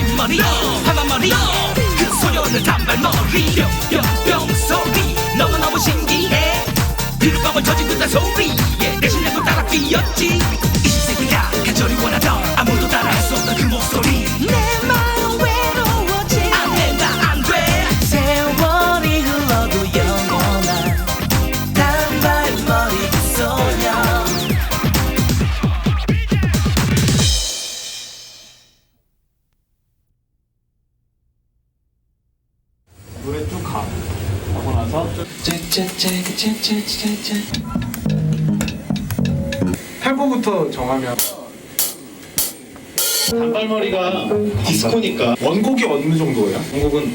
긴 머리 파란 머리 그 소녀는 단발머리 뿅뿅뿅 소리. 너무너무 신기해. 비눗방울 터진 듯한 소리에 내 심장도 따라 뛰었지 나서 템포부터 정하면 단발머리가 디스코니까 원곡이 어느 정도예요? 원곡은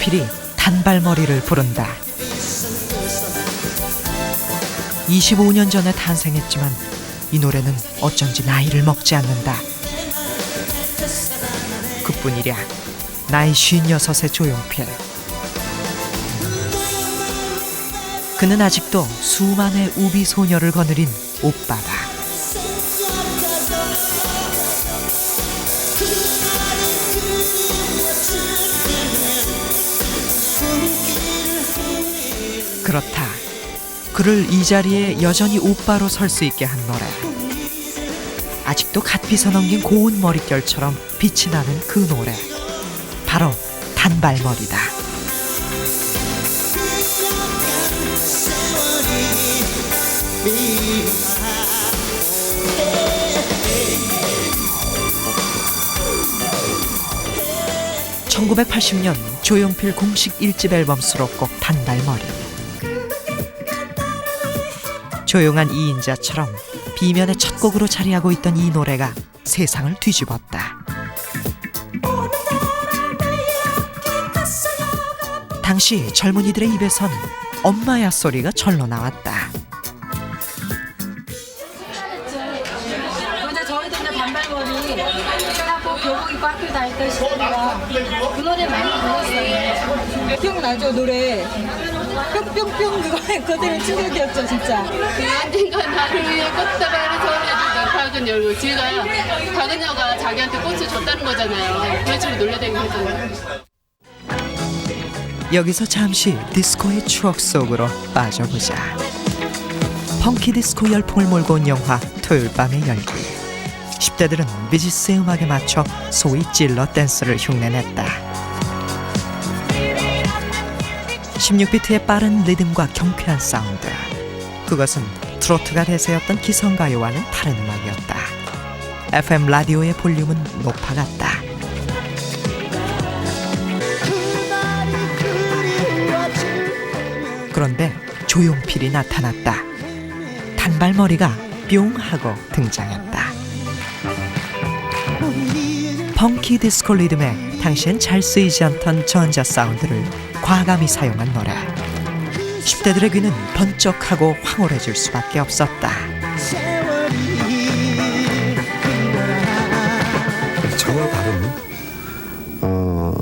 조용필이 단발머리를 부른다. 25년 전에 탄생했지만 이 노래는 어쩐지 나이를 먹지 않는다. 그뿐이랴 나이 56의 조용필. 그는 아직도 수많은 우비 소녀를 거느린 오빠다. 그를 이 자리에 여전히 오빠로 설 수 있게 한 노래. 아직도 갓 빗어넘긴 고운 머릿결처럼 빛이 나는 그 노래. 바로 단발머리다. (1980년) 조용필 공식 1집 앨범 수록곡 단발머리 조용한 2인자처럼 비면의 첫 곡으로 자리하고 있던 이 노래가 세상을 뒤집었다. 당시 젊은이들의 입에선 엄마야 소리가 절로 나왔다. 그 노래 많이 불렀어요. 기억나죠 노래 뿅뿅뿅 그거 그때는 충격이었죠 진짜 그 언젠가 나를 위해 꽃다발을 박은 열고 제가 박은여가 자기한테 꽃을 줬다는 거잖아요. 그래서 놀래대고 했잖아요. 여기서 잠시 디스코의 추억 속으로 빠져보자. 펑키 디스코 열풍을 몰고 온 영화 토요일 밤의 열기. 10대들은 비지스의 음악에 맞춰 소위 찔러 댄스를 흉내냈다. 16비트의 빠른 리듬과 경쾌한 사운드. 그것은 트로트가 대세였던 기성가요와는 다른 음악이었다. FM 라디오의 볼륨은 높아갔다. 그런데 조용필이 나타났다. 단발머리가 뿅 하고 등장했다. 펑키 디스코 리듬에 당시엔 잘 쓰이지 않던 전자 사운드를 과감히 사용한 노래. 10대들의 귀는 번쩍하고 황홀해질 수밖에 없었다. 전혀 다른 어,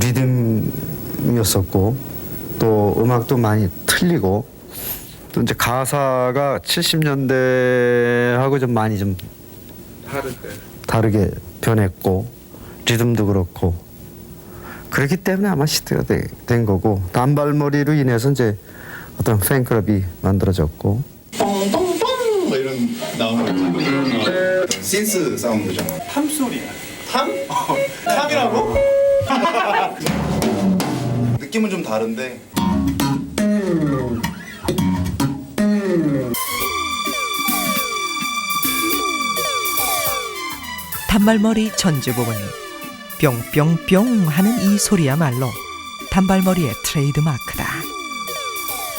리듬이었었고 또 음악도 많이 틀리고 또 이제 가사가 70년대하고 좀 많이 좀 다르게 변했고 리듬도 그렇고 그렇기 때문에 아마 시대가 되- 된 거고 단발머리로 인해서 이제 어떤 팬클럽이 만들어졌고 뻥뻥뻥 뭐 이런 나오는 거. 신스 사운드죠. 탐 소리야. 탐? 탐이라고? 느낌은 좀 다른데 단발머리 전주 부분 뿅뿅뿅 하는 이 소리야말로 단발머리의 트레이드 마크다.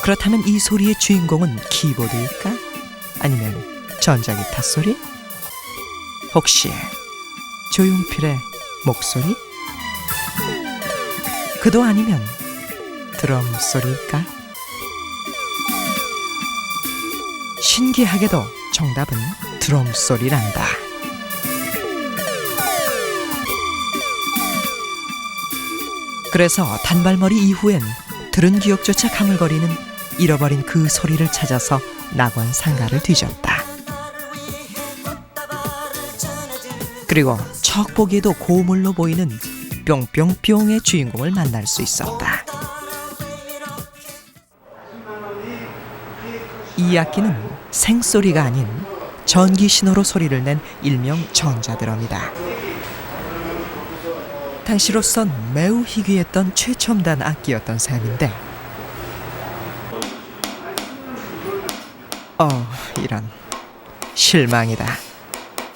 그렇다면 이 소리의 주인공은 키보드일까? 아니면 전자기타 소리? 혹시 조용필의 목소리? 그도 아니면 드럼 소리일까? 신기하게도 정답은 드럼 소리란다. 그래서 단발머리 이후엔 들은 기억조차 가물거리는 잃어버린 그 소리를 찾아서 낙원 상가를 뒤졌다. 그리고 척 보기에도 고물로 보이는 뿅뿅뿅의 주인공을 만날 수 있었다. 이 악기는 생소리가 아닌 전기 신호로 소리를 낸 일명 전자드럼이다. 당시로선 매우 희귀했던 최첨단 악기였던 셈인데 어 이런 실망이다.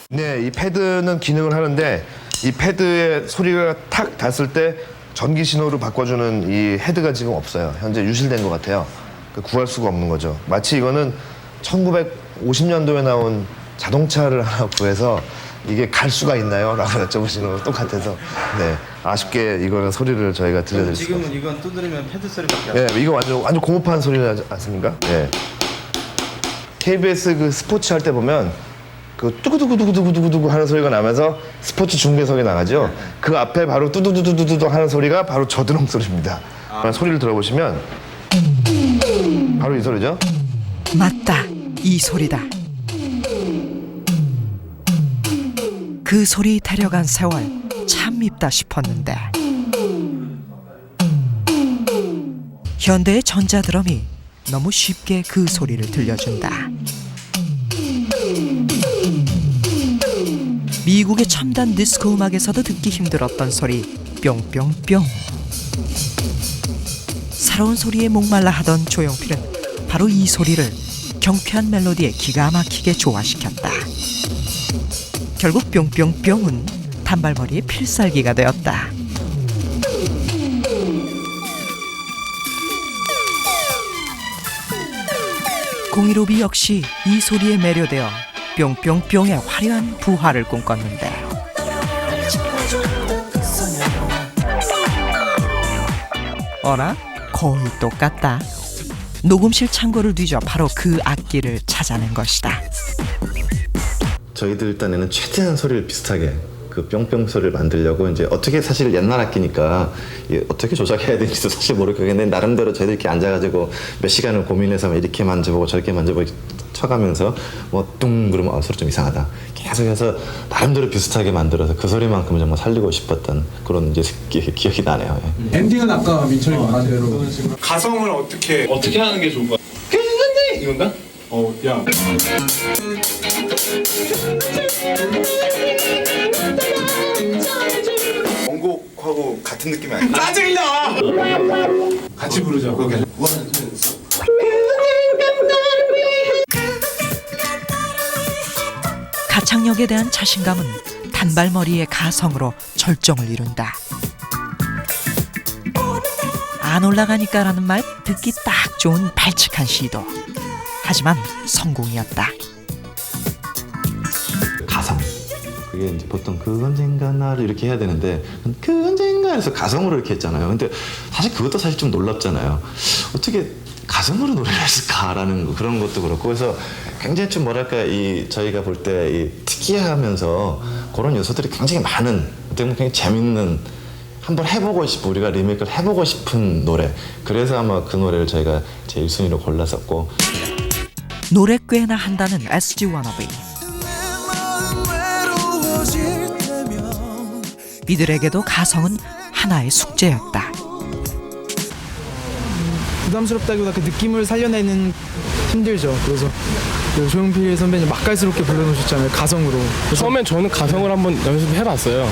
네, 이 패드는 기능을 하는데 이 패드에 소리가 탁 닿았을 때 전기 신호로 바꿔주는 이 헤드가 지금 없어요. 현재 유실된 것 같아요. 그 구할 수가 없는 거죠. 마치 이거는 1950년도에 나온 자동차를 하나 구해서 이게 갈 수가 있나요? 라고 여쭤보시는 거 똑같아서 네 아쉽게 이거는 소리를 저희가 들려드릴 수가 없어요. 이건 두드리면 패드 소리밖에 안 네, 이거 완전 완전 고급한 소리 나지 않습니까? 네. KBS 그 스포츠 할 때 보면 그 뚜구두구두구두구두구 하는 소리가 나면서 스포츠 중계석에 나가죠. 그 앞에 바로 뚜두두두두두 하는 소리가 바로 저드럼 소리입니다. 소리를 들어보시면 바로 이 소리죠. 맞다 이 소리다. 그 소리 데려간 세월 참 밉다 싶었는데 현대의 전자드럼이 너무 쉽게 그 소리를 들려준다. 미국의 첨단 디스코 음악에서도 듣기 힘들었던 소리 뿅뿅뿅 새로운 소리에 목말라 하던 조용필은 바로 이 소리를 경쾌한 멜로디에 기가 막히게 조화시켰다. 결국 뿅뿅뿅은 단발머리의 필살기가 되었다. 공일오비 역시 이 소리에 매료되어 뿅뿅뿅의 화려한 부활을 꿈꿨는데 어라? 거의 똑같다. 녹음실 창고를 뒤져 바로 그 악기를 찾아낸 것이다. 저희들 딴에는 최대한 소리를 비슷하게 그 뿅뿅 소리를 만들려고 이제 어떻게 사실 옛날 악기니까 어떻게 조작해야 되는지도 사실 모르겠는데 나름대로 저희들 이렇게 앉아가지고 몇 시간을 고민해서 막 이렇게 만져보고 저렇게 만져보고 쳐가면서 뭐 뚱 그러면 아 소리 좀 이상하다 계속해서 나름대로 비슷하게 만들어서 그 소리만큼 정말 살리고 싶었던 그런 이제 기, 기억이 나네요. 예. 엔딩은 아까 민철이 말한 대로 가성을 어떻게 어떻게 하는 게 좋은 거야? 이건가? 어, 야. 원곡하고 같은 느낌이 아니에요. 짜증나! 같이 부르자. 그거 가창력에 대한 자신감은 단발머리의 가성으로 절정을 이룬다. 안 올라가니까라는 말 듣기 딱 좋은 발칙한 시도. 하지만 성공이었다. 그게 이제 보통 그 언젠가 나를 이렇게 해야 되는데 그 언젠가에서 가성으로 이렇게 했잖아요. 근데 사실 그것도 사실 좀 놀랍잖아요. 어떻게 가성으로 노래를 했을까라는 거, 그런 것도 그렇고 그래서 굉장히 좀 뭐랄까 이 저희가 볼 때 이 특이하면서 그런 요소들이 굉장히 많은 어떻게 보면 굉장히 재밌는 한번 해보고 싶고 우리가 리메이크를 해보고 싶은 노래 그래서 아마 그 노래를 저희가 제 1순위로 골랐었고 노래 꽤나 한다는 SG 워너비. 이들에게도 가성은 하나의 숙제였다. 부담스럽다기보다 그 느낌을 살려내는 힘들죠. 그래서 그 조용필 선배님 맛깔스럽게 불러놓으셨잖아요. 가성으로. 처음엔 저는 가성을 한번 연습해봤어요.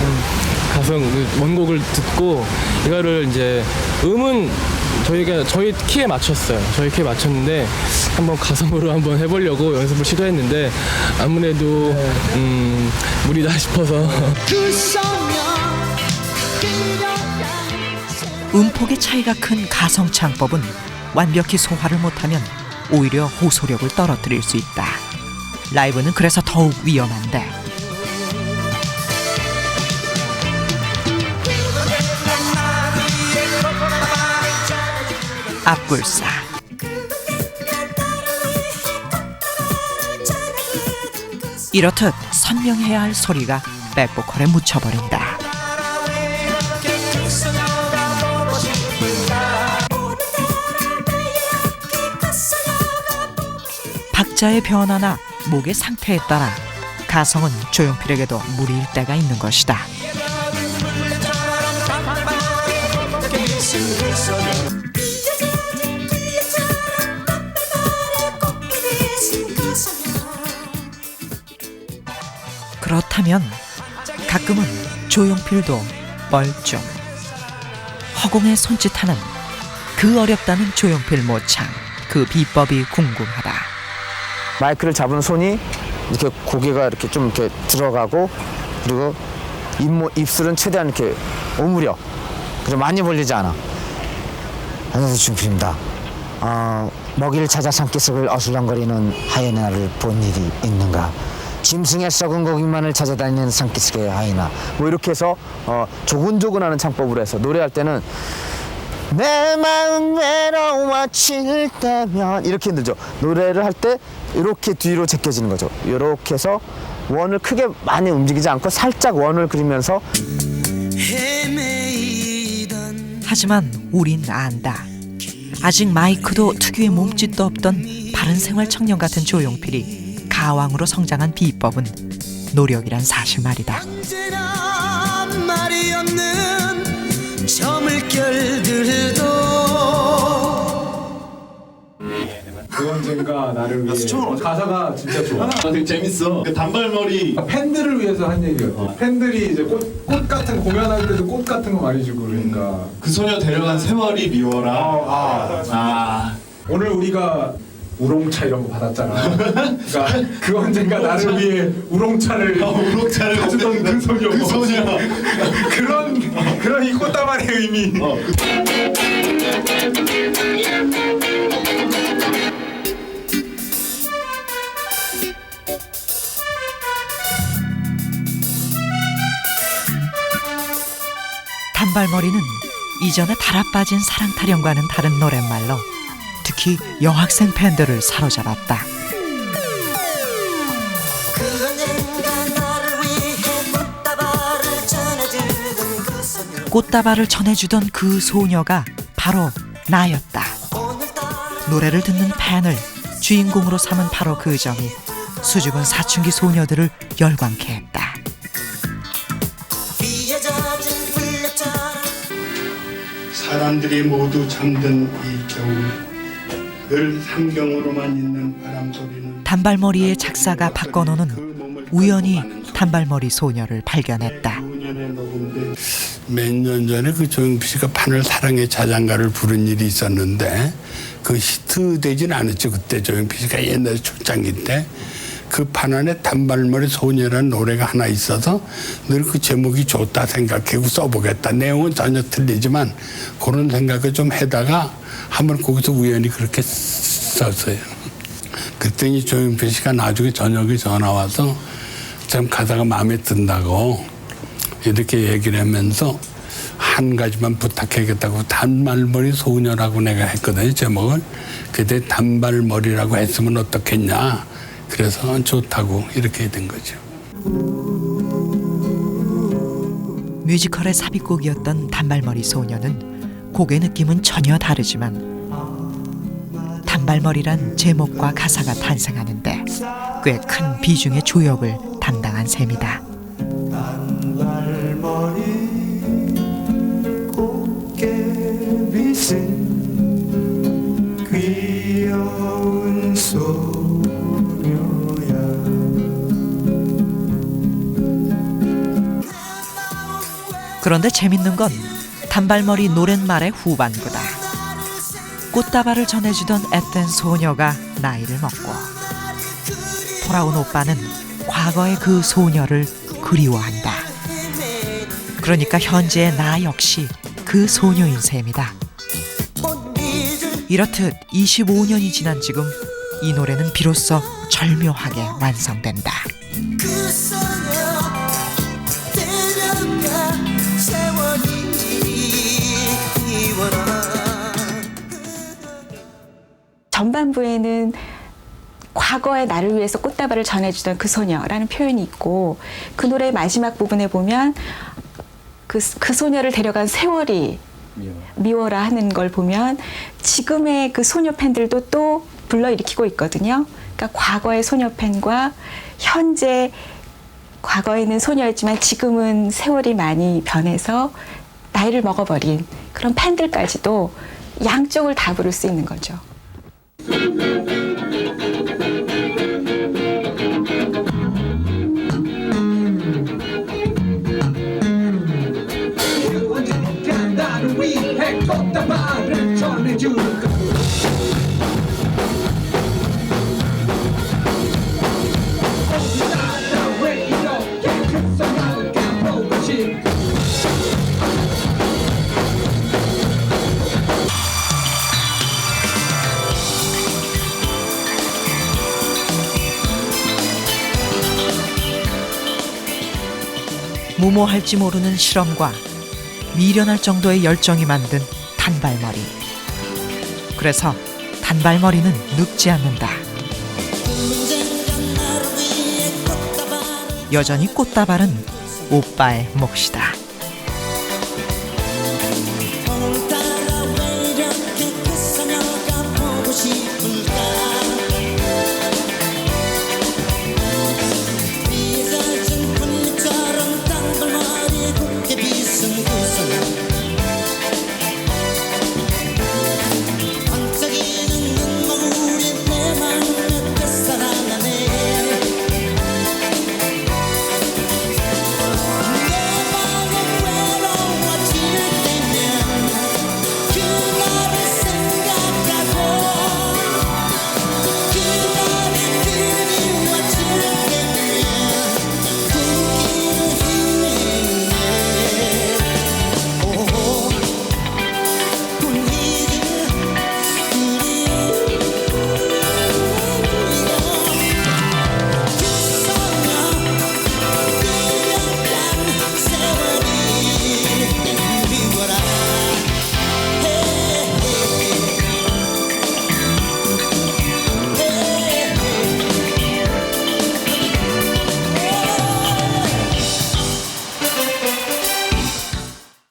가성 그 원곡을 듣고 이거를 이제 음은 저희가 저희 키에 맞췄어요. 저희 키에 맞췄는데 한번 가성으로 한번 해보려고 연습을 시도했는데 아무래도 음, 무리다 싶어서 음폭의 차이가 큰 가성 창법은 완벽히 소화를 못하면 오히려 호소력을 떨어뜨릴 수 있다. 라이브는 그래서 더욱 위험한데. 앞불사 이렇듯 선명해야 할 소리가 백보컬에 묻혀버린다. 박자의 변화나 목의 상태에 따라 가성은 조용필에게도 무리일 때가 있는 것이다. 그렇다면 가끔은 조용필도 뻘쭘 허공에 손짓하는 그 어렵다는 조용필 모창 그 비법이 궁금하다. 마이크를 잡은 손이 이렇게 고개가 이렇게 좀 이렇게 들어가고 그리고 입모, 입술은 최대한 이렇게 오므려. 그리고 많이 벌리지 않아. 안녕하세요 중필입니다. 어, 먹이를 찾아 산기슭을 어슬렁거리는 하이에나를 본 일이 있는가? 짐승의 썩은 고기만을 찾아다니는 산기슭의 하이나. 뭐 이렇게 해서 어, 조근조근하는 창법으로 해서 노래할 때는 내 마음 외로워질 때면 이렇게 흔들죠 노래를 할 때 이렇게 뒤로 제껴지는 거죠 이렇게 해서 원을 크게 많이 움직이지 않고 살짝 원을 그리면서 하지만 우린 안다. 아직 마이크도 특유의 몸짓도 없던 바른 생활 청년 같은 조용필이 가왕으로 성장한 비법은 노력이란 사실 말이다. 물결들도 그 언젠가 나를 위해 가사가 진짜 좋아. 되게 재밌어. 그 단발머리 팬들을 위해서 한 얘기였어. 팬들이 이제 꽃, 꽃 같은 공연할 때도 꽃 같은 거 많이 주고 그러니까. 그 소녀 데려간 세월이 미워라. 아, 아. 오늘 우리가 우롱차 이런 거 받았잖아. 그러니까 그 언젠가 나를 위해 우롱차를 우롱차를 사주던 그 소녀. 그 소녀. 그런 그런 이 꽃다발의 의미. 단발머리는 이전에 달아빠진 사랑 타령과는 다른 노랫말로 특히 여학생 팬들을 사로잡았다. 꽃다발을 전해주던 그 소녀가 바로 나였다. 노래를 듣는 팬을 주인공으로 삼은 바로 그 점이 수줍은 사춘기 소녀들을 열광케 했다. 사람들이 모두 잠든 이 겨울 늘 상경으로만 있는 바람 소리는 단발머리의 작사가 박건호는 우연히 단발머리 소녀를 발견했다. 몇년 전에 그 조용필 씨가 판을 사랑의 자장가를 부른 일이 있었는데 그 히트 되진 않았죠. 그때 조용필 씨가 옛날에 출장기 때 그 판 안에 단발머리 소녀라는 노래가 하나 있어서 늘 그 제목이 좋다 생각하고 써보겠다. 내용은 전혀 틀리지만 그런 생각을 좀 해다가 한번 거기서 우연히 그렇게 썼어요. 그랬더니 조용필 씨가 나중에 저녁에 전화 와서 참 가사가 마음에 든다고 이렇게 얘기를 하면서 한 가지만 부탁해야겠다고 단발머리 소녀라고 내가 했거든요 제목을. 그때 단발머리라고 했으면 어떻겠냐 그래서 좋다고 이렇게 된 거죠 뮤지컬의 삽입곡이었던 단발머리 소녀는 곡의 느낌은 전혀 다르지만 단발머리란 제목과 가사가 탄생하는데 꽤 큰 비중의 조역을 담당한 셈이다. 귀여운 그런데 재밌는 건 단발머리 노랫말의 후반부다. 꽃다발을 전해주던 앳된 소녀가 나이를 먹고 돌아온 오빠는 과거의 그 소녀를 그리워한다. 그러니까 현재의 나 역시 그 소녀인 셈이다. 이렇듯 25년이 지난 지금 이 노래는 비로소 절묘하게 완성된다. 전반부에는 과거의 나를 위해서 꽃다발을 전해주던 그 소녀라는 표현이 있고 그 노래 마지막 부분에 보면 그, 그 소녀를 데려간 세월이 미워 라 하는 걸 보면 지금의 그 소녀 팬들도 또 불러일으키고 있거든요. 그러니까 과거의 소녀 팬과 현재 과거에는 소녀였지만 지금은 세월이 많이 변해서 나이를 먹어버린 그런 팬들까지도 양쪽을 다 부를 수 있는 거죠. 언제 무모할지 모르는 실험과 미련할 정도의 열정이 만든 단발머리. 그래서 단발머리는 늙지 않는다. 여전히 꽃다발은 오빠의 몫이다.